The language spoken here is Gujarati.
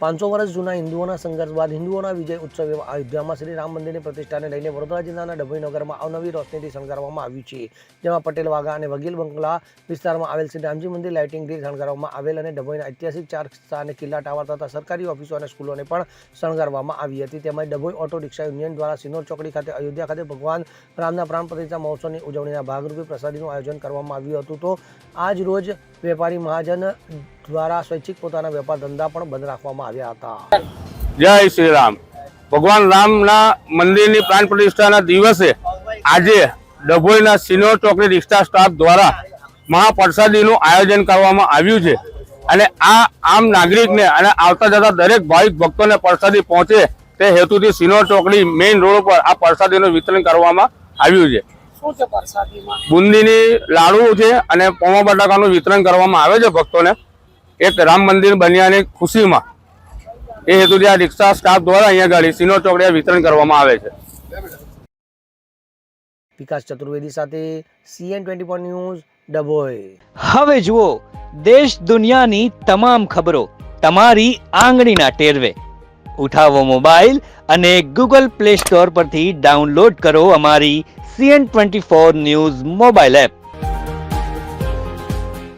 પાંચસો વર્ષ જૂના હિન્દુઓના સંઘર્ષ બાદ હિન્દુઓના વિજય ઉત્સવ એવા અયોધ્યામાં શ્રી રામ મંદિરની પ્રતિષ્ઠાને લઈને વડોદરા જિલ્લાના ડભોઈનગરમાં અવનવી રોશનીથી શણગારવામાં આવ્યું છે, જેમાં પટેલ, વાઘા અને વગીલ બંગલા વિસ્તારમાં આવેલ શ્રી રામજી મંદિર લાઇટિંગથી શણગારવામાં આવેલ અને ડભોઈના ઐતિહાસિક ચાર અને કિલ્લા ટાવર તથા સરકારી ઓફિસો અને સ્કૂલોને પણ શણગારવામાં આવી હતી. તેમજ ડભોઈ ઓટો રિક્ષા યુનિયન દ્વારા સિનોર ચોકડી ખાતે અયોધ્યા ખાતે ભગવાન રામના પ્રાણ પ્રતિષ્ઠા મહોત્સવની ઉજવણીના ભાગરૂપે પ્રસાદીનું આયોજન કરવામાં આવ્યું હતું. તો આજ રોજ વેપારી મહાજન દ્વારા સ્વૈચ્છિક પોતાના વેપાર ધંધા પણ બંધ રાખવામાં આવ્યા હતા. જય શ્રી રામ. ભગવાન રામના મંદિરની પ્રાણ પ્રતિષ્ઠાના દિવસે આજે ડભોઈના સિનિયર ચોકડી રિક્ષા સ્ટાફ દ્વારા મહાપ્રસાદીનું આયોજન કરવામાં આવ્યું છે. અને આ આમ નાગરિકને અને આવતા જતા દરેક ભાવિક ભક્તોને પ્રસાદી પહોંચે તે હેતુથી સિનોર ચોકડી મેઇન રોડ પર આ પ્રસાદીનું વિતરણ કરવામાં આવ્યું છે. શું છે પ્રસાદીમાં? બુંદીની લાડુ છે અને પોમા બટાકાનું વિતરણ કરવામાં આવે છે ભક્તોને. એક રામ મંદિર બન્યાની ખુશીમાં. એ હેતુથી આ રિક્ષા સ્ટાફ દ્વારા અહીંયા ગાડી સિનો ચોકડીએ વિતરણ કરવામાં આવે છે. વિકાસ ચતુર્વેદી સાથે CN twenty four news Dabhoi. હવે જુઓ દેશ દુનિયાની તમામ ખબરો તમારી આંગળીના ટેરવે. ઉઠાવો મોબાઈલ અને ગૂગલ પ્લે સ્ટોર પરથી ડાઉનલોડ કરો અમારી CN twenty four news mobile app.